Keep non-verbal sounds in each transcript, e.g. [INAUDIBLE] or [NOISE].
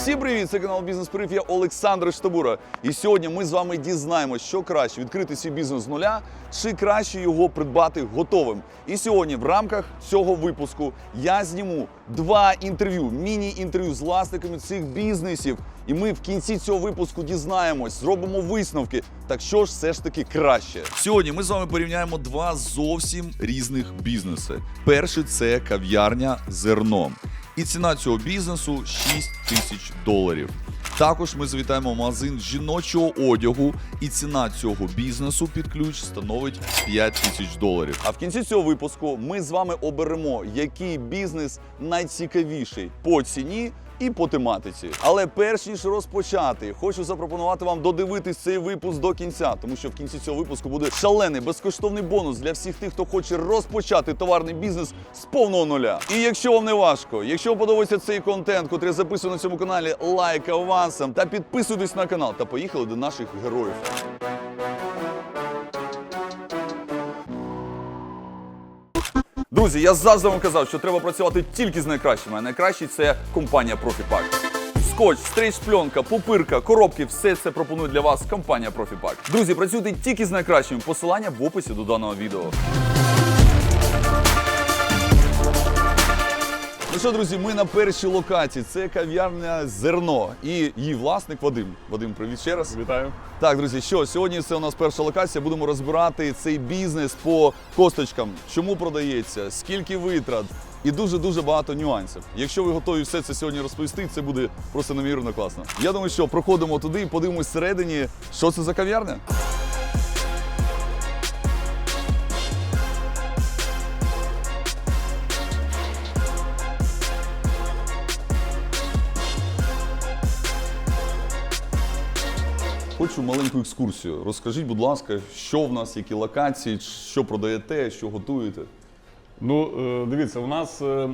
Всім привіт! Це канал Бізнес Прив. Я Олександр Штабура. І сьогодні ми з вами дізнаємося, що краще відкрити свій бізнес з нуля, чи краще його придбати готовим. І сьогодні, в рамках цього випуску, я зніму два інтерв'ю, міні-інтерв'ю з власниками цих бізнесів. І ми в кінці цього випуску дізнаємось, зробимо висновки. Так що ж все ж таки краще? Сьогодні ми з вами порівняємо два зовсім різних бізнеси. Перший це кав'ярня зерно. І ціна цього бізнесу 6 тисяч доларів. Також ми завітаємо магазин жіночого одягу, і ціна цього бізнесу під ключ становить 5 тисяч доларів. А в кінці цього випуску ми з вами оберемо, який бізнес найцікавіший по ціні. І по тематиці. Але перш ніж розпочати, хочу запропонувати вам додивитись цей випуск до кінця, тому що в кінці цього випуску буде шалений безкоштовний бонус для всіх тих, хто хоче розпочати товарний бізнес з повного нуля. І якщо вам не важко, якщо вам подобається цей контент, котрий записую на цьому каналі, лайк авансом та підписуйтесь на канал. Та поїхали до наших героїв. Друзі, я завжди вам казав, що треба працювати тільки з найкращими. А найкращий це компанія Profipack. Скотч, стрейч-пленка, пупирка, коробки все це пропонує для вас компанія Profipack. Друзі, працюйте тільки з найкращими. Посилання в описі до даного відео. Ну що, друзі, ми на першій локації. Це кав'ярня зерно. І її власник Вадим. Вадим, привіт ще раз. Вітаю. Так, друзі, що сьогодні це у нас перша локація. Будемо розбирати цей бізнес по косточкам, чому продається, скільки витрат і дуже дуже багато нюансів. Якщо ви готові все це сьогодні розповісти, це буде просто неймовірно класно. Я думаю, що проходимо туди і подивимось всередині, що це за кав'ярня. Хочу маленьку екскурсію. Розкажіть, будь ласка, що в нас, які локації, що продаєте, що готуєте. Ну, е, дивіться, у нас е,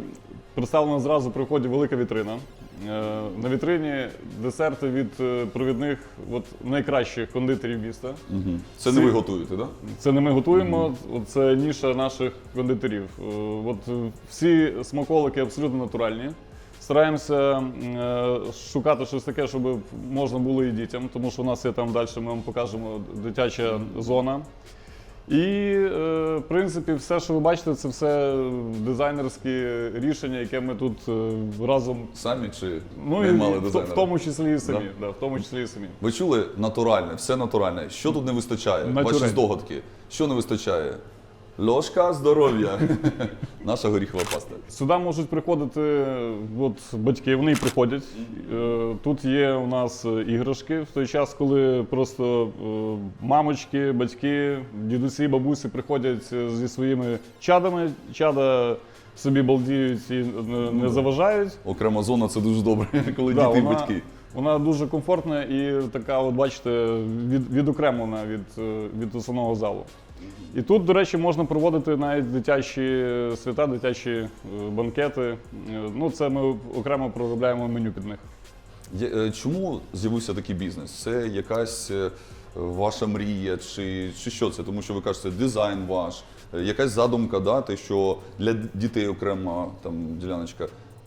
представлена зразу при вході велика вітрина. Е, На вітрині десерти від провідних от, найкращих кондитерів міста. Це не ви готуєте, так? Це не ми готуємо, от це ніша наших кондитерів. От всі смаколики абсолютно натуральні. Стараємося е, шукати щось таке, щоб можна було і дітям, тому що у нас є там далі, ми вам покажемо дитяча зона. І, е, в принципі, все, що ви бачите, це все дизайнерські рішення, яке ми тут е, разом. Самі чи Ну не мали дизайнера? в тому числі і самі. Да? Да, в тому числі і самі. Ви чули натуральне, все натуральне. Що тут не вистачає? Ваші здогадки. Що не вистачає? Ложка здоров'я. [LAUGHS] Наша горіхова паста. Сюди можуть приходити от, батьки, вони і приходять. Е, Тут є у нас іграшки в той час, коли просто е, мамочки, батьки, дідусі, бабусі приходять е, зі своїми чадами. Чада собі балдіють і не, не заважають. Окрема зона це дуже добре, [LAUGHS] коли Да, діти і вона, батьки. вона дуже комфортна і така, от бачите, від, відокремлена від, від основного залу. І тут, до речі, можна проводити навіть дитячі свята, дитячі е, банкети. Е, Ну, це ми окремо проробляємо меню під них. Е, Чому з'явився такий бізнес? Це якась е, ваша мрія, чи, чи що це? Тому що ви кажете, дизайн ваш, е, якась задумка, да, те, що для дітей окрема там діляночка.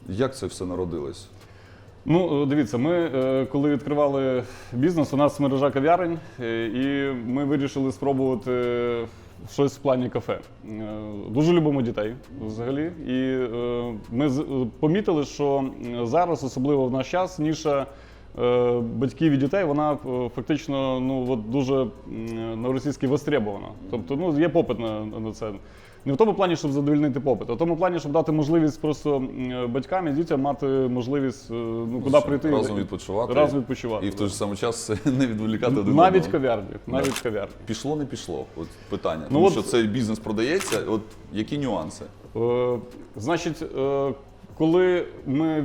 Як це все народилось? Ну, е, дивіться, ми е, коли відкривали бізнес, у нас мережа кав'ярень, е, і ми вирішили спробувати щось в плані кафе. Дуже любимо дітей взагалі. І ми помітили, що зараз, особливо в наш час, ніша батьків і дітей, вона фактично ну, от дуже на російській востребована. Тобто ну, є попит на, на це. Не в тому плані, щоб задовольнити попит, а в тому плані, щоб дати можливість просто батькам і дітям мати можливість е, ну, куди прийти Разом відпочивати. разом відпочивати. І в той же самий час [LAUGHS] не відволікати один навіть кав'ярні, навіть кав'ярні. Пішло, не пішло. От питання. Ну Тому от- що цей бізнес продається. От які нюанси? Е, значить, е, коли ми е,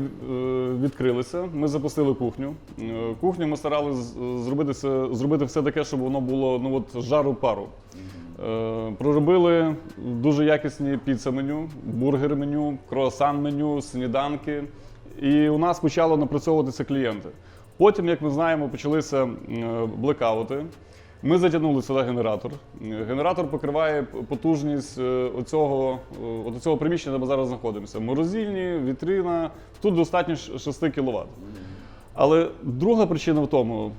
відкрилися, ми запустили кухню. Е, кухню ми старалися зробити, все- зробити все таке, щоб воно було ну, от, жару пару. Е, проробили дуже якісні піца-меню, бургер-меню, круасан-меню, сніданки. І у нас почало напрацьовуватися клієнти. Потім, як ми знаємо, почалися блекаути. Ми затягнули сюди генератор. Генератор покриває потужність е, оцього, е, цього приміщення, де ми зараз знаходимося. Морозильні, вітрина. Тут достатньо 6 кВт. Але друга причина в тому,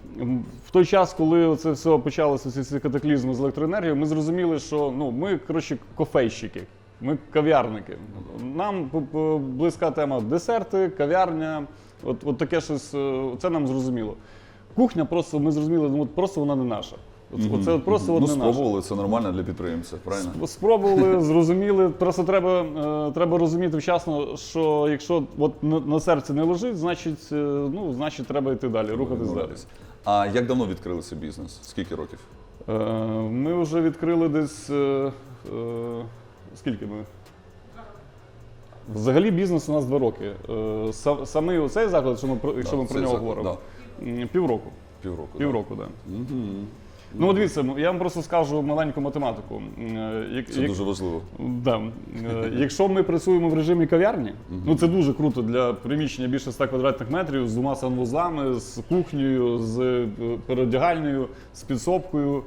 в той час, коли це все почалося, ці, катаклізми з електроенергією, ми зрозуміли, що ну, ми, коротше, кофейщики, ми кав'ярники. Нам близька тема десерти, кав'ярня, от, от таке щось, е, це нам зрозуміло. Кухня просто, ми зрозуміли, ну, просто вона не наша. От, Оце от просто от ну, не наша. спробували, це нормально для підприємця, правильно? Спробували, зрозуміли. Просто треба, е, треба розуміти вчасно, що якщо от на, серці не лежить, значить, е, ну, значить треба йти далі, рухатись далі. А як давно відкрили цей бізнес? Скільки років? Е, Ми вже відкрили десь. е, е, Скільки ми? Взагалі бізнес у нас два роки. Е, са- Самий оцей заклад, якщо ми про, якщо Да, ми про нього заклад, говоримо, м, півроку. Півроку. да? Півроку, так. Да. Ну, от дивіться, я вам просто скажу маленьку математику. Е, як- Це як- дуже важливо. Да. Е, Якщо ми працюємо в режимі кав'ярні, ну це дуже круто для приміщення більше 100 квадратних метрів з двома санвузлами, з кухнею, з е, переодягальнею, з підсобкою.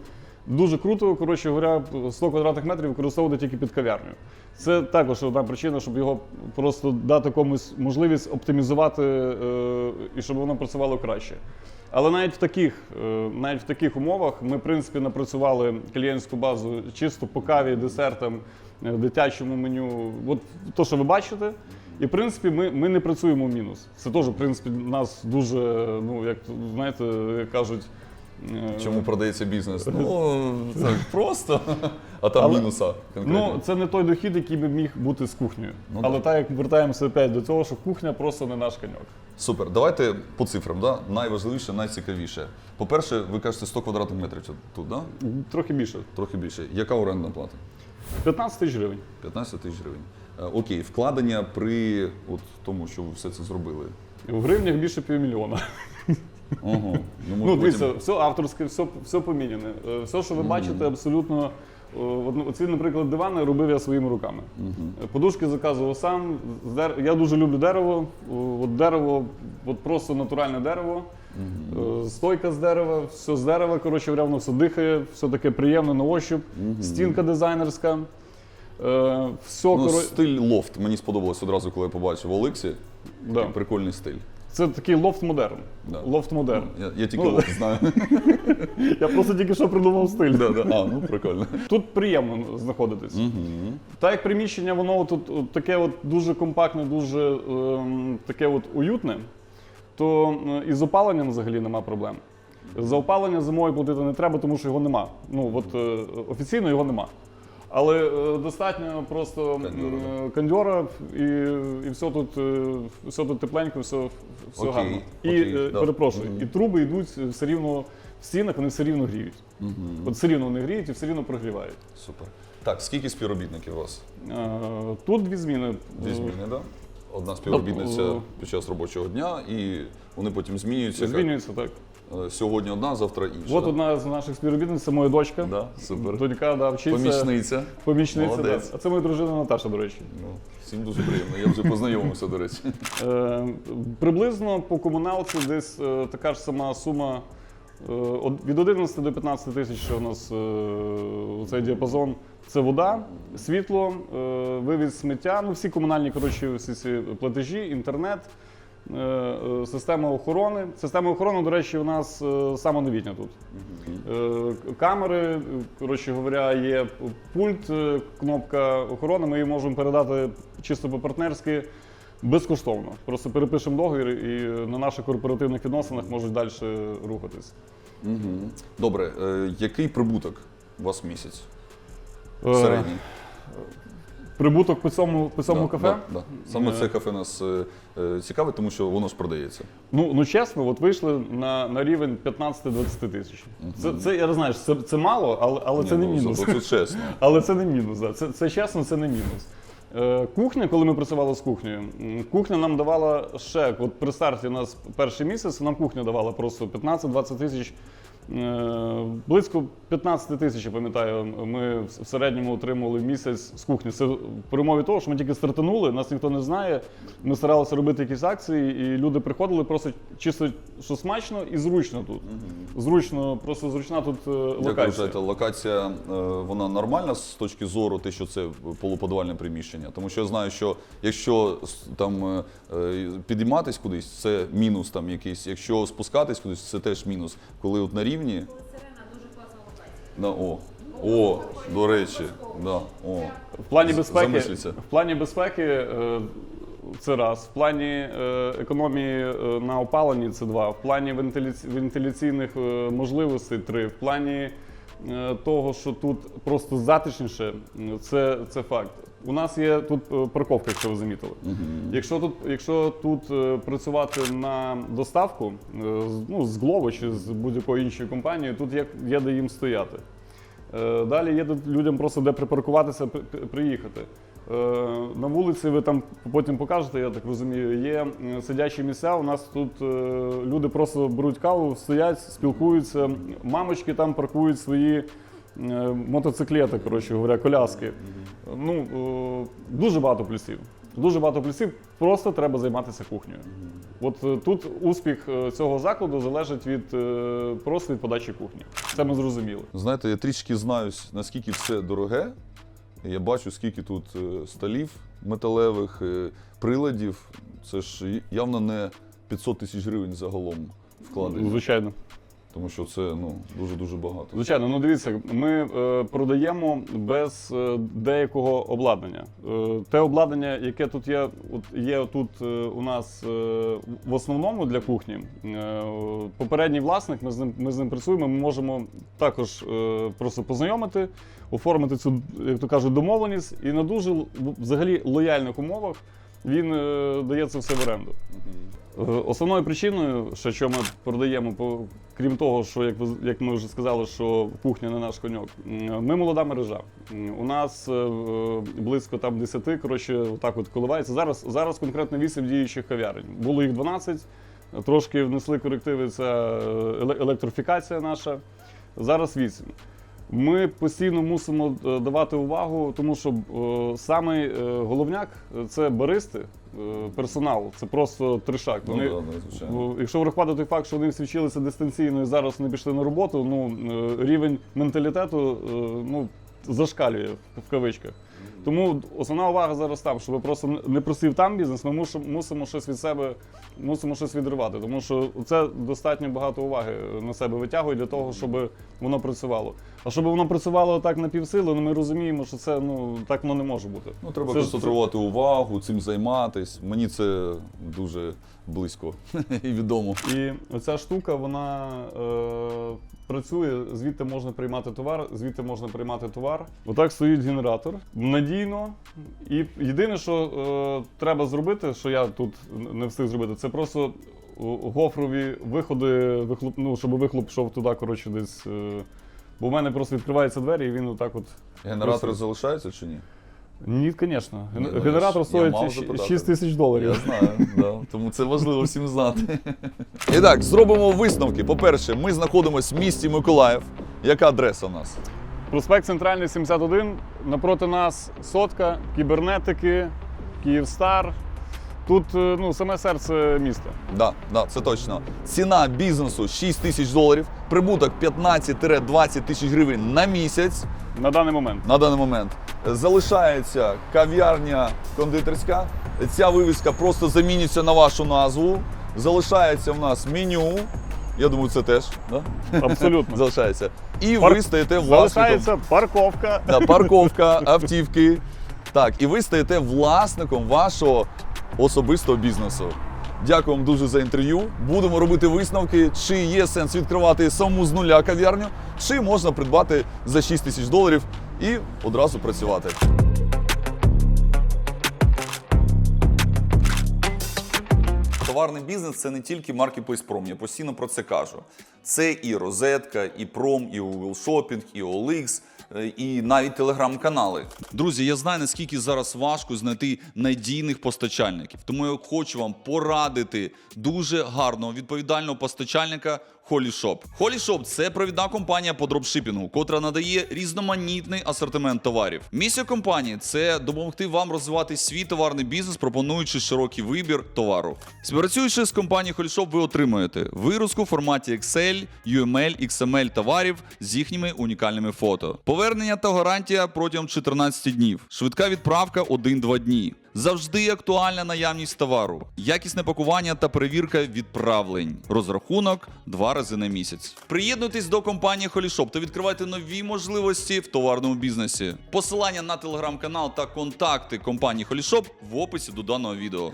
Дуже круто, коротше говоря, 100 квадратних метрів використовувати тільки під кав'ярню. Це також одна причина, щоб його просто дати комусь можливість оптимізувати е, і щоб воно працювало краще. Але навіть в таких, е, навіть в таких умовах ми, в принципі, напрацювали клієнтську базу чисто по каві, десертам, е, дитячому меню. От то, що ви бачите. І в принципі, ми, ми не працюємо в мінус. Це теж, в принципі, нас дуже, ну як знаєте, кажуть. Е, Чому продається бізнес? Ну, це [LAUGHS] просто. А там Але- мінуса конкретно. Ну, це не той дохід, який би міг бути з кухнею. Ну, Але так як вертаємося опять до того, що кухня просто не наш коньок. Супер. Давайте по цифрам. Да? Найважливіше, найцікавіше. По-перше, ви кажете 100 квадратних метрів це тут, да? Трохи більше. трохи більше. Яка орендна плата? 15 тисяч гривень. 15 тисяч гривень. Е, Окей, вкладення при от тому, що ви все це зробили. В гривнях більше півмільйона. Ого. Ну, Ну, дивіться, все авторське, все, все поміняне. Е, Все, що ви бачите, абсолютно. е, Оці, наприклад, дивани робив я своїми руками. Е, Подушки заказував сам. з дер- Я дуже люблю дерево. О, От дерево, от просто натуральне дерево. Е, Стойка з дерева, все з дерева, коротше, воно все дихає, все таке приємне на ощуп, стінка дизайнерська. Е, Все, Ну, коро- стиль лофт. Мені сподобалось одразу, коли я побачив в Олексі. Да. Такий прикольний стиль. Це такий лофт модерн. Да. Лофт модерн. Я, я тільки Ну, лофт знаю. [LAUGHS] Я просто тільки що придумав стиль. Да, да. А, ну прикольно. Тут приємно знаходитись. Так як приміщення, воно тут от таке от дуже компактне, дуже ем, таке от уютне, то е, із опаленням взагалі нема проблем. За опалення зимою платити не треба, тому що його нема. Ну от е, офіційно його нема. Але е, достатньо просто Кондьора, е, і, і все тут, е, все тут тепленько, все, все Окей, гарно. І окей, да. перепрошую, і труби йдуть все рівно в стінах, вони все рівно гріють. От все рівно вони гріють і все рівно прогрівають. Супер. Так, скільки співробітників у вас? Тут дві зміни. Дві зміни, так? Да? Одна співробітниця під час робочого дня, і вони потім змінюються. як? Змінюється так. Е, Сьогодні одна, завтра інша. От одна з наших співробітниць, це моя дочка. Да, супер. Донька, да, вчиться. Помічниця. Помічниця, да. А це моя дружина Наташа, до речі. Ну, всім дуже приємно. Я вже познайомився, до речі. [LAUGHS] Е, приблизно по комуналці десь е, така ж сама сума. е, від 11 до 15 тисяч що у нас е, цей діапазон. Це вода, світло, е, вивіз сміття, ну всі комунальні коротше, всі ці платежі, інтернет, система охорони. Система охорони, до речі, у нас е, самоновітня тут. Е, Камери, е, коротше говоря, є пульт, е, кнопка охорони. Ми її можемо передати чисто по-партнерськи безкоштовно. Просто перепишемо договір і на наших корпоративних відносинах можуть далі рухатись. Добре, е, який прибуток у вас місяць? Е, Середній. Прибуток по цьому, по цьому Да, кафе. Да, да. Саме Е. це кафе нас е, е, цікавить, тому що воно ж продається. Ну, ну чесно, от вийшли на, на рівень 15-20 тисяч. Це, це я не знаю, це, це мало, але, але це не ну, мінус. Це, це чесно. [LAUGHS] Але це не мінус. Да. Це, це чесно, це не мінус. Е, кухня, коли ми працювали з кухнею, м, кухня нам давала ще, от при старті у нас перший місяць, нам кухня давала просто 15-20 тисяч Близько 15 тисяч, я пам'ятаю, ми в середньому отримували в місяць з кухні. Це при умові того, що ми тільки стартанули, нас ніхто не знає. Ми старалися робити якісь акції, і люди приходили просто чисто, що смачно і зручно тут. Зручно, просто зручна тут е, локація. вважаєте, локація е, вона нормальна з точки зору, те, що це полуподвальне приміщення? Тому що я знаю, що якщо там е, е, підійматись кудись, це мінус там якийсь. Якщо спускатись кудись, це теж мінус. Коли от на рівні. Сирена дуже класна локація. Да, о, о, до речі, да, о. В плані безпеки, замисліться. в плані безпеки е, це раз. В плані е, економії е, на опаленні це два. В плані вентиляці- вентиляційних е, можливостей три. В плані е, того, що тут просто затишніше, це, це факт. У нас є тут е, парковка, якщо ви замітили. Якщо тут, якщо тут е, працювати на доставку е, ну, з Glovo чи з будь-якої іншої компанії, тут є, є де їм стояти. Далі є тут людям просто де припаркуватися, при- при- приїхати. На вулиці ви там потім покажете, я так розумію, є сидячі місця. У нас тут люди просто беруть каву, стоять, спілкуються. Мамочки там паркують свої мотоциклети, коротше говоря, коляски. Ну, е, дуже багато плюсів. Дуже багато плюсів, просто треба займатися кухнею. От е, тут успіх е, цього закладу залежить від е, просто від подачі кухні. Це ми зрозуміли. Знаєте, я трішки знаю, наскільки все дороге. Я бачу, скільки тут е, столів металевих, е, приладів. Це ж явно не 500 тисяч гривень загалом вкладені. Звичайно. Тому що це ну, дуже-дуже багато. Звичайно, ну дивіться, ми е, продаємо без е, деякого обладнання. Е, те обладнання, яке тут є, от є тут е, у нас е, в основному для кухні. Е, попередній власник, ми з ним, ми з ним працюємо. Ми можемо також е, просто познайомити, оформити цю, як то кажуть, домовленість, і на дуже взагалі лояльних умовах він е, дає це все в оренду. Основною причиною, що, що ми продаємо, крім того, що як як ми вже сказали, що кухня не наш коньок. Ми молода мережа. У нас е, близько там 10, коротше, так от коливається. Зараз зараз конкретно 8 діючих кав'ярень. Було їх 12, трошки внесли корективи. Це е, еле- електрифікація наша. Зараз 8. Ми постійно мусимо е, давати увагу, тому що е, самий е, головняк це баристи, е, персонал. Це просто тришак. Ну, Вони, да, да, звичайно. Ну, Якщо врахувати той факт, що вони всі вчилися дистанційно і зараз не пішли на роботу, ну е, рівень менталітету е, ну, зашкалює в кавичках. Тому основна увага зараз там, щоб просто не просив там бізнес, ми мусимо, щось від себе мусимо щось відривати. Тому що це достатньо багато уваги на себе витягує для того, щоб воно працювало. А щоб воно працювало так на півсили, ну ми розуміємо, що це ну так воно не може бути. Ну, треба Це концентрувати увагу, цим займатись. Мені це дуже близько [LAUGHS] і відомо. І оця штука, вона е, працює, звідти можна приймати товар, звідти можна приймати товар. Отак стоїть генератор. Надійно. І єдине, що е, треба зробити, що я тут не встиг зробити, це просто е, гофрові виходи, вихлоп, ну, щоб вихлоп йшов туди, коротше, десь. Е, бо в мене просто відкриваються двері, і він отак от. Генератори Просто- залишаються чи ні? Ні, звісно. Ні, ну, я Генератор ж- я стоїть мав 6 тисяч доларів. Я знаю, да. тому це важливо всім знати. І так, зробимо висновки. По-перше, ми знаходимося в місті Миколаїв. Яка адреса у нас? Проспект Центральний 71. Напроти нас сотка, кібернетики, Київстар. Тут е, ну, саме серце міста. Да, да, це точно. Ціна бізнесу 6 тисяч доларів, прибуток 15-20 тисяч гривень на місяць На даний момент. на даний момент. Залишається кав'ярня кондитерська. Ця вивіска просто замінюється на вашу назву. Залишається в нас меню. Я думаю, це теж да? Абсолютно. залишається. І Пар- ви стаєте власником. Залишається парковка. Да, парковка, автівки. Так, і ви стаєте власником вашого особистого бізнесу. Дякую вам дуже за інтерв'ю. Будемо робити висновки, чи є сенс відкривати саму з нуля кав'ярню, чи можна придбати за 6 тисяч доларів і одразу працювати. Товарний бізнес це не тільки марки Пейспром, Я постійно про це кажу. Це і розетка, і пром, і Google Shopping, і OLX. е, і навіть телеграм-канали. Друзі, я знаю наскільки зараз важко знайти надійних постачальників. Тому я хочу вам порадити дуже гарного відповідального постачальника. Холішоп. Холішоп це провідна компанія по дропшипінгу, котра надає різноманітний асортимент товарів. Місія компанії це допомогти вам розвивати свій товарний бізнес, пропонуючи широкий вибір товару. Співпрацюючи з компанією Холішоп, ви отримуєте вируску в форматі Excel, UML, XML товарів з їхніми унікальними фото. Повернення та гарантія протягом 14 днів. Швидка відправка 1-2 дні. Завжди актуальна наявність товару, якісне пакування та перевірка відправлень. Розрахунок два рази на місяць. Приєднуйтесь до компанії Холішоп та відкривайте нові можливості в товарному бізнесі. Посилання на телеграм-канал та контакти компанії Холішоп в описі до даного відео.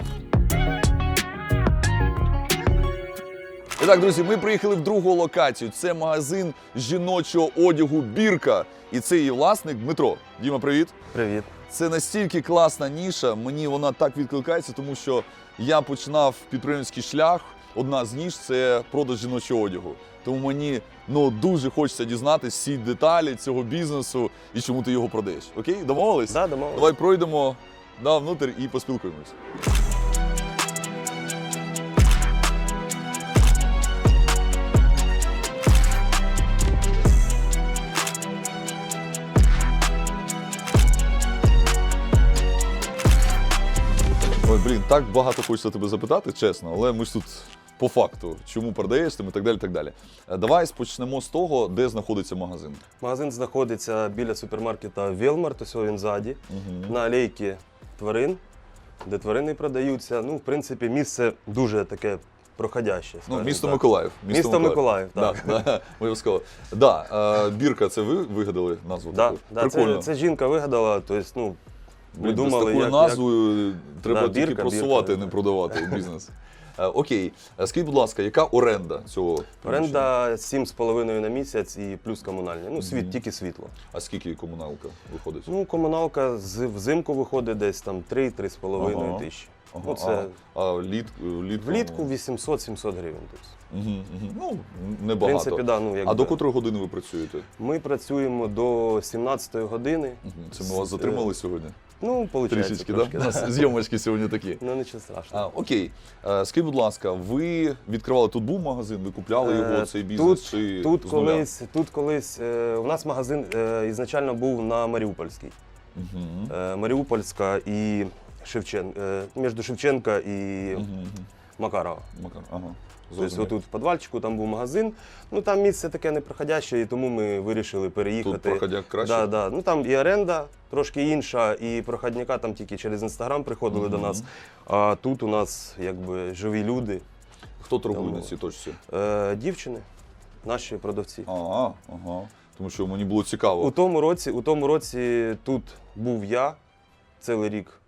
І так, друзі, ми приїхали в другу локацію. Це магазин жіночого одягу Бірка. І це її власник Дмитро. Діма, привіт. Привіт. Це настільки класна ніша. Мені вона так відкликається, тому що я починав підприємницький шлях. Одна з ніж це продаж жіночого одягу. Тому мені ну дуже хочеться дізнатися всі деталі цього бізнесу і чому ти його продаєш. Окей, домовились? Да, домовились. Давай пройдемо да, внутрь і поспілкуємось. Ой, блін, так багато хочеться тебе запитати, чесно, але ми ж тут по факту, чому продаєш тим і так далі. так далі. Е, Давай почнемо з того, де знаходиться магазин. Магазин знаходиться біля супермаркета Велмарт, ось він ззаді, на алейці тварин, де тварини продаються. Ну, в принципі, місце дуже таке проходяще. Ну, місто так. Миколаїв. Місто Миколаїв, так. Да, [LAUGHS] да. Да, е, бірка, це ви вигадали назву? Да, таку? да, Прикольно. це, це жінка вигадала, тобто, ну, ми Блін, думали, з такою як, назвою треба Да, тільки бірка, просувати, бірка. не продавати бізнес. [LAUGHS] Е, Окей, Е, скажіть, будь ласка, яка оренда цього? приміщення? Оренда 7,5 на місяць і плюс комунальні. Ну, світ, тільки світло. А скільки комуналка виходить? Ну, комуналка з, взимку виходить десь там 3-3,5 Ага. тисячі. Ага, Ну, це а, а літ, влітку? влітку 800-700 гривень. Тобто. Угу, угу. Ну, В небагато. принципі, да, ну, якби. А до котрої години ви працюєте? Ми працюємо до 17-ї години. Мгм. Це ми вас затримали сьогодні? Ну, виходить, Трішечки, трошки, да? У [LAUGHS] нас зйомочки сьогодні такі. Ну, нічого страшного. А, окей. Е, Скажіть, будь ласка, ви відкривали тут був магазин, ви купляли його, Е, цей бізнес? Тут, чи тут з нуля? колись, тут колись е, у нас магазин е, ізначально був на Маріупольській. Мгм. Е, Маріупольська і Шевчен, е, між Шевченка і. Макарова. Макар, ага. Тобто отут в підвальчику там був магазин. Ну там місце таке непроходяще, і тому ми вирішили переїхати. Тут проходяк краще? Да, да. Ну там і оренда трошки інша, і проходняка там тільки через інстаграм приходили до нас. А тут у нас якби живі люди, Хто торгує на цій точці? е, дівчини, наші продавці. Ага, ага. Тому що мені було цікаво. У тому році, у тому році тут був я цілий рік.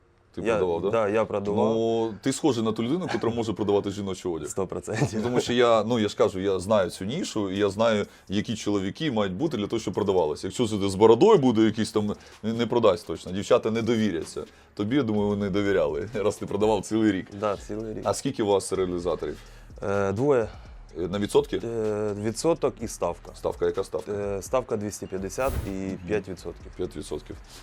Ти я, продавав, так? Да, я продавав. Ну, ти схожий на ту людину, яка може продавати жіночий одяг. 100%. Ну, Тому що я, ну я ж кажу, я знаю цю нішу, і я знаю, які чоловіки мають бути для того, щоб продавалося. Якщо це з бородою буде якийсь там, не- не продасть точно. Дівчата не довіряться. Тобі, я думаю, вони довіряли, [LAUGHS] раз ти продавав цілий рік. Да, цілий рік. А скільки у вас реалізаторів? Е, двоє. Е, На відсотки? Е, відсоток і ставка. Ставка, яка ставка? Е, ставка 250 і 5%. 5%.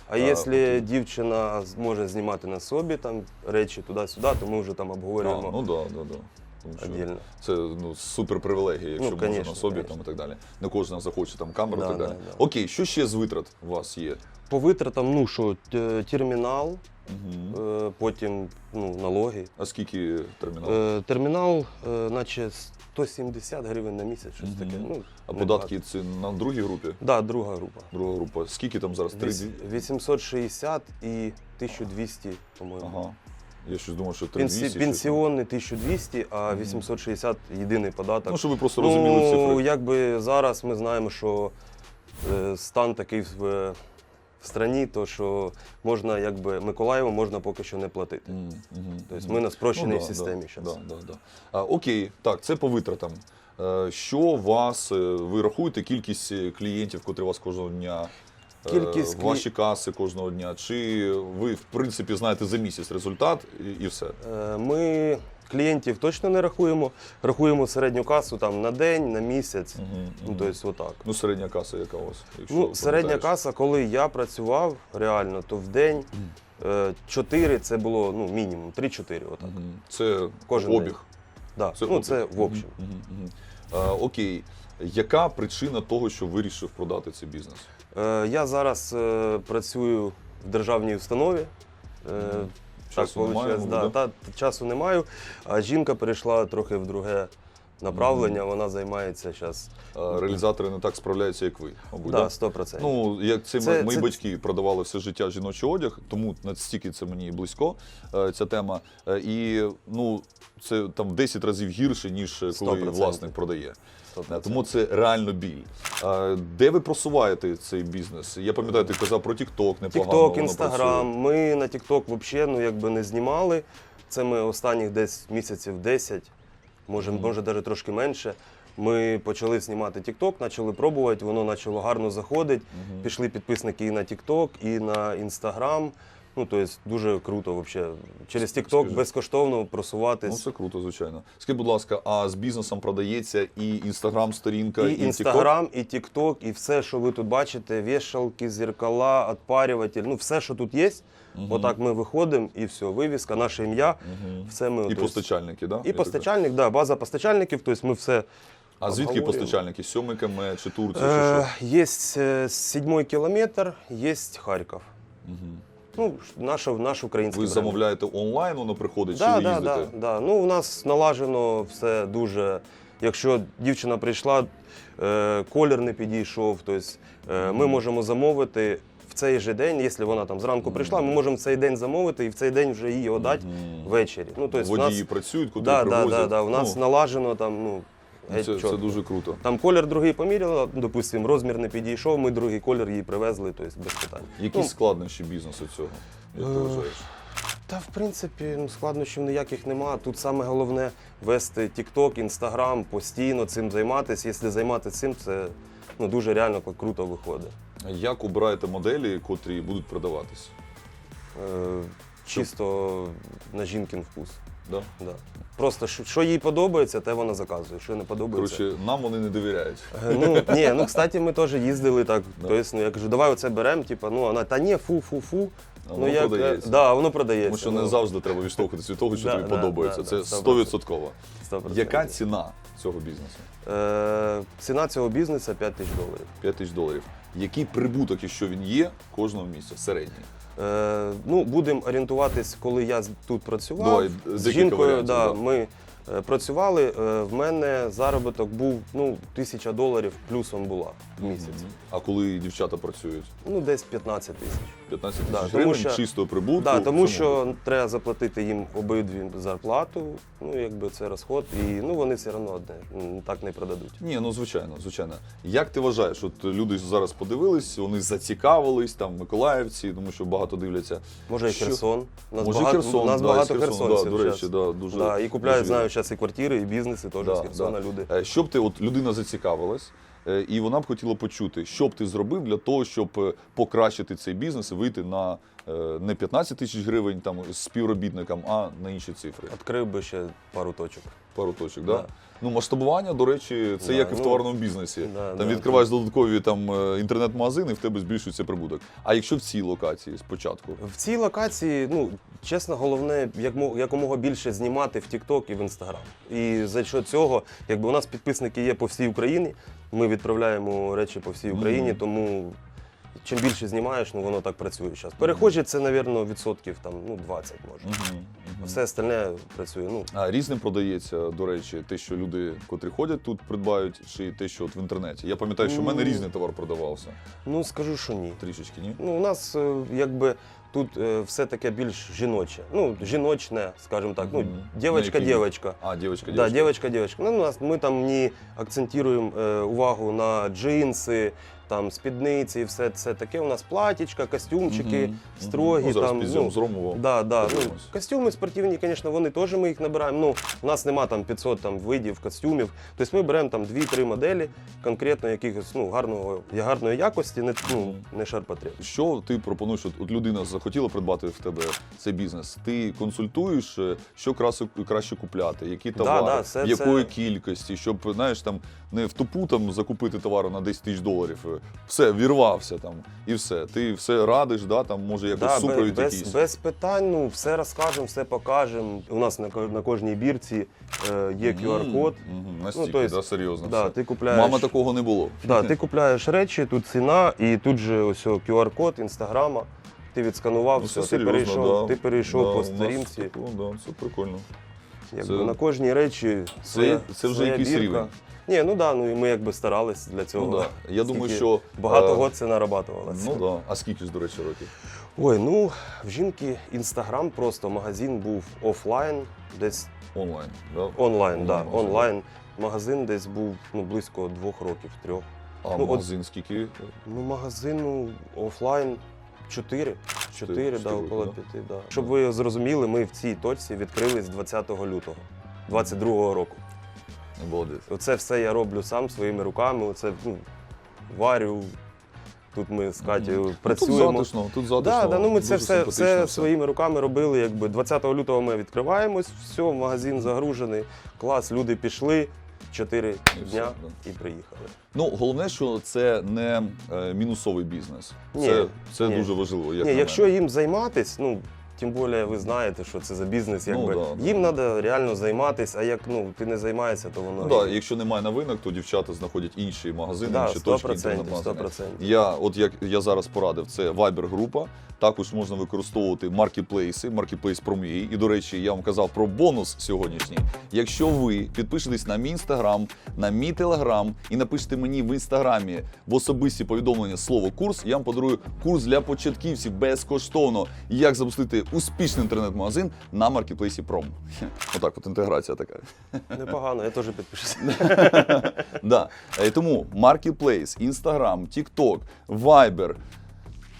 А якщо дівчина зможе знімати на собі там речі туди-сюди, то ми вже там А, обговорюємо ну да, да, да. Тому що. Це ну, супер привілегія, якщо Ну, може на конечно, собі конечно. там, і так далі. Не кожен захоче там камеру і Да, так далі. да, да. Окей, що ще з витрат у вас є? По витратам, ну що, т- термінал, е, потім ну, налоги. А скільки термінал? Е, термінал, е, наче 170 гривень на місяць, щось таке. Ну, а податки це на другій групі? Да, друга група. Друга група. Скільки там зараз? Три? Віс- 860 і 1200, по-моєму. Ага. Я щось думав, що Пенсі... Пенсіонний 1200, а 860 єдиний податок. Ну, щоб ви просто розуміли ну, цифри. якби зараз ми знаємо, що е, стан такий в, е, в страні, то що можна, якби Миколаєву можна поки що не платити. Мгм, мгм, Тобто мгм. ми на спрощеній Ну, да, системі да, зараз. Да, да, да. А, окей, так, це по витратам. Е, Що вас, е, ви рахуєте кількість е, клієнтів, котрі у вас кожного дня? Кількість клі- Ваші каси кожного дня? Чи ви, в принципі, знаєте за місяць результат і, і все? Ми клієнтів точно не рахуємо. Рахуємо середню касу там на день, на місяць. Мгм, Ну, тобто, отак. Ну, середня каса яка у вас? якщо Ну, середня каса, коли я працював реально, то в день 4 це було ну, мінімум, 3-4. Отак. Це Кожен обіг. день. Да. Це ну, обіг. це в общем. Мгм, мгм. А, окей. Яка причина того, що вирішив продати цей бізнес? Е, я зараз е, працюю в державній установі. Е, так, Часу немає, виходить, мабуть, да, та, часу не маю. А жінка перейшла трохи в друге направлення. Вона займається зараз. А, реалізатори не так справляються, як ви, мабуть. Да, да? 100%. Ну, як це, Це- мої це- батьки продавали все життя жіночий одяг, тому настільки це мені близько, е, ця тема. Е, І ну, це там в 10 разів гірше, ніж е, коли 100%. власник продає. 100%. Е, Тому це реально біль. Е, Де ви просуваєте цей бізнес? Я пам'ятаю, ти казав про TikTok, непогано. Воно Інстаграм. Ми на Тікток взагалі ну, якби не знімали. Це ми останніх десь місяців 10, може, може навіть трошки менше. Ми почали знімати Тікток, почали пробувати, воно почало гарно заходити. Пішли підписники і на Тікток, і на Інстаграм. Ну, тобто дуже круто взагалі. Через Скажи. безкоштовно Ну, це круто, звичайно. Скажіть, будь ласка, а з бізнесом продається і інстаграм-сторінка, і, І TikTok? Інстаграм, і Тікток, і все, що ви тут бачите, вішалки, зеркала, відпарюватель, ну все, що тут є. Отак ми виходимо і все, вивіска, наше ім'я, все ми І тобто, постачальники, да? І постачальник, да, база постачальників, тобто ми все. А звідки постачальники? Сьомий КМ чи Турція? чи Е, що? є е, сьомий кілометр, є Харків. Ну, ш- наш, український Ви бренд. замовляєте онлайн, воно приходить, Да, чи ви да, їздите? да, да. Ну, у нас налажено все дуже. Якщо дівчина прийшла, е, колір не підійшов, тобто е, ми можемо замовити в цей же день, якщо вона там зранку прийшла, ми можемо в цей день замовити і в цей день вже її віддати ввечері. Ну, тобто, Водії нас, працюють, куди да, да, да, да, у нас Ну, налажено там, ну, геть це, це чітко. дуже круто. Там колір другий поміряла, допустимо, розмір не підійшов, ми другий колір їй привезли, тобто без питань. Які Ну, складнощі бізнесу цього? Як ти Е, вважаєш? Та в принципі ну, складнощів ніяких нема. Тут саме головне вести TikTok, Instagram, постійно цим займатися. Якщо займатися цим, це ну, дуже реально круто виходить. Як обираєте моделі, котрі будуть продаватись? Е, чисто на жінкин вкус. Да? Да. Просто що, що їй подобається, те вона заказує. Що не подобається. Коротше, нам вони не довіряють. Е, Ну, ні, ну, кстати, ми теж їздили так. Да. Тобто, ну, я кажу, давай оце беремо, типу, ну, вона, та ні, фу-фу-фу. А ну, воно як, е, продається. Да, воно продається. Тому що ну, не завжди треба відштовхуватися від того, що Да, тобі да, подобається. да, Це да, 100%. 100%. Яка ціна цього бізнесу? Е, ціна цього бізнесу 5 тисяч доларів. 5 тисяч доларів. Який прибуток, якщо він є, кожного місяця? Середній. Е, ну, будемо орієнтуватись, коли я з- тут працював. Давай, з жінкою варіантів, да, да. ми працювали. Е, в мене заробіток був ну, тисяча доларів плюсом була в місяць. А коли дівчата працюють? Ну, десь 15 тисяч. 15 тисяч тому гривень що- чистого прибутку. Да, тому що треба заплатити їм обидві зарплату. Ну, якби це розход, і ну, вони все одно одне так не продадуть. Ні, ну звичайно, звичайно. Як ти вважаєш, от люди зараз подивились, вони зацікавились, там миколаївці, тому що багато дивляться. Може, і Херсон. Нас Може, багато, Херсон, нас да, багато із Херсону, херсонців. да, до речі, да, дуже- да, і купляють, дуже знаю, зараз і квартири, і бізнеси теж Да, з Херсона да. люди. Щоб ти, от людина зацікавилась, е, і вона б хотіла почути, що б ти зробив для того, щоб е, покращити цей бізнес і вийти на е, не 15 тисяч гривень там співробітникам, а на інші цифри. Відкрив би ще пару точок. Пару точок, да? Да. Ну, масштабування, до речі, це Да, як і в ну, товарному бізнесі. да, там да. відкриваєш додаткові там е, інтернет-магазини, в тебе збільшується прибуток. А якщо в цій локації спочатку? В цій локації, ну чесно, головне як якомога більше знімати в TikTok і в Instagram. І за що цього, якби у нас підписники є по всій Україні, ми відправляємо речі по всій Україні, Мгм. тому чим більше знімаєш, ну воно так працює зараз. Перехожі це, мабуть, відсотків там, ну, 20 може. Мгм, мгм. Все остальне працює. Ну, А різним продається, до речі, те, що люди, котрі ходять тут, придбають, чи те, що от в інтернеті. Я пам'ятаю, що в мене Ну. різний товар продавався. ну скажу, що ні. Трішечки, ні? Ну, у нас е, якби тут е, все таке більш жіноче. Ну, жіночне, скажімо так. Ну, дівчинка, дівчинка. А, дівчинка, Да, дівчинка. девочка. Ну, у нас, ми там не акцентуємо е, увагу на джинси, там спідниці, і все це таке. У нас платічка, костюмчики, Мгм, строгі. Ну, зараз там, підемо ну, з Ромова. Да, да. Ну, подивимось. костюми спортивні, звісно, вони теж ми їх набираємо. Ну, у нас нема там 500 там, видів костюмів. Тобто ми беремо там 2-3 моделі, конкретно якихось ну, гарного, гарної якості, не, ну, не шарпотреб. Що ти пропонуєш? От, от людина захотіла придбати в тебе цей бізнес. Ти консультуєш, е, що краще, краще купляти, які товари, да, все якої це- кількості, щоб знаєш там не в тупу там закупити товару на 10 тисяч доларів. е, Все, вірвався там і все. Ти все радиш, да, там може якось Да, супровід без, якийсь. без питань, ну, все розкажемо, все покажемо. У нас на, на кожній бірці е, є QR-код. Мгм, Настільки, то есть, да, серйозно. Да, все. ти купляєш, Мама такого не було. да, ти купляєш речі, тут ціна, і тут же ось QR-код інстаграма. Ти відсканував, Ну, все, це ти перейшов, да. ти перейшов Да, по сторінці. да, це прикольно. Якби, це- на кожній речі своя, це вже своя якийсь бірка. рівень. Ні, ну да, ну і ми якби старались для цього. Ну, да. Я думаю, Скільки що, багато е, год це нарабатувалося. Ну да. А скільки ж, до речі, років? Ой, ну в жінки інстаграм просто магазин був офлайн, десь Онлайн. Да? онлайн, да, Онлайн, онлайн. Магазин десь був ну, близько двох років, трьох. А Ну, от- магазин скільки? Ну, магазину офлайн чотири. Чотири, да, около п'яти. Да. Щоб ви зрозуміли, ми в цій точці відкрились 20 лютого 22-го року. Молодець. Оце все я роблю сам своїми руками. Оце ну, варю. Тут ми з Катєю Ну, Тут працюємо. затишно, тут затишно. Да, да, ну ми це все, все своїми руками робили. Якби 20 лютого ми відкриваємось, все, магазин загружений, клас, люди пішли, 4 І все, дня да. і приїхали. Ну, головне, що це не е, мінусовий бізнес. Ні, це це ні. дуже важливо. Як Ні, якщо їм займатись, ну тим більше ви знаєте, що це за бізнес, Ну, якби да, да. їм треба реально займатися, а як ну ти не займаєшся, то воно Ну, да, якщо немає новинок, то дівчата знаходять інші магазини, Да, інші точки 100%, інтернет-магазини. 100%. Я, от як я зараз порадив, це Viber група. Також можна використовувати маркетплейси, маркетплейс про мій. І до речі, я вам казав про бонус сьогоднішній. Якщо ви підпишетесь на мій інстаграм, на мій телеграм і напишете мені в інстаграмі в особисті повідомлення слово курс, я вам подарую курс для початківців безкоштовно. Як запустити успішний інтернет-магазин на маркетплейсі Пром. [LAUGHS] Отак, от інтеграція така. непогано, я теж підпишуся. [LAUGHS] Да. Е, Тому Marketplace, Instagram, TikTok, Viber.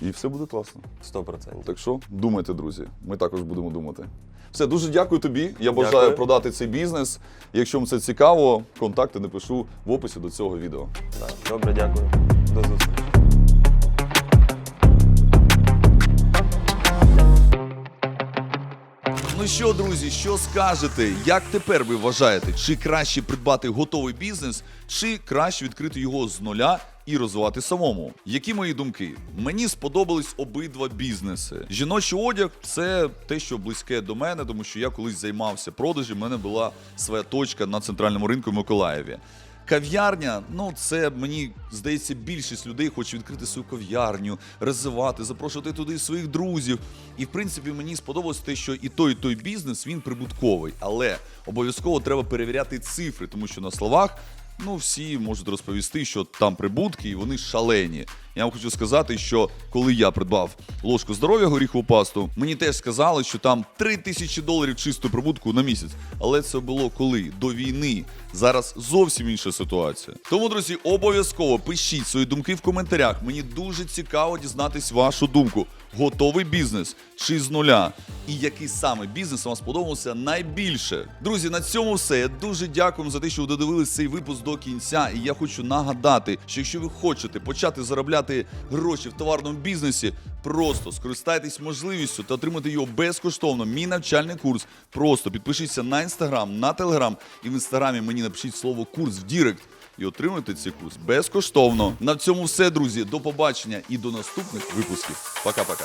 І все буде класно. 100%. Так що думайте, друзі. Ми також будемо думати. Все, дуже дякую тобі. Я бажаю Дякую. продати цей бізнес. Якщо вам це цікаво, контакти напишу в описі до цього відео. Да. Добре, дякую. До зустрічі. Ну що, друзі, що скажете? Як тепер ви вважаєте, чи краще придбати готовий бізнес, чи краще відкрити його з нуля і розвивати самому? Які мої думки? Мені сподобались обидва бізнеси. Жіночий одяг це те, що близьке до мене, тому що я колись займався продажем. У мене була своя точка на центральному ринку в Миколаєві. Кав'ярня, ну це мені здається, більшість людей хоче відкрити свою кав'ярню, розвивати, запрошувати туди своїх друзів. І в принципі мені сподобалось те, що і той, і той бізнес він прибутковий, але обов'язково треба перевіряти цифри, тому що на словах. Ну, всі можуть розповісти, що там прибутки і вони шалені. Я вам хочу сказати, що коли я придбав ложку здоров'я горіхову пасту, мені теж сказали, що там 3 тисячі доларів чистого прибутку на місяць. Але це було коли? До війни. Зараз зовсім інша ситуація. Тому, друзі, обов'язково пишіть свої думки в коментарях. Мені дуже цікаво дізнатись вашу думку. Готовий бізнес чи з нуля? І який саме бізнес вам сподобався найбільше? Друзі, на цьому все. Я дуже дякую за те, що ви додивились цей випуск до кінця. І я хочу нагадати, що якщо ви хочете почати заробляти гроші в товарному бізнесі, просто скористайтесь можливістю та отримати його безкоштовно. Мій навчальний курс. Просто підпишіться на інстаграм, на телеграм, і в інстаграмі мені напишіть слово курс в Дірект. І отримуйте цей курс безкоштовно. На цьому все, друзі. До побачення і до наступних випусків. Пока-пока.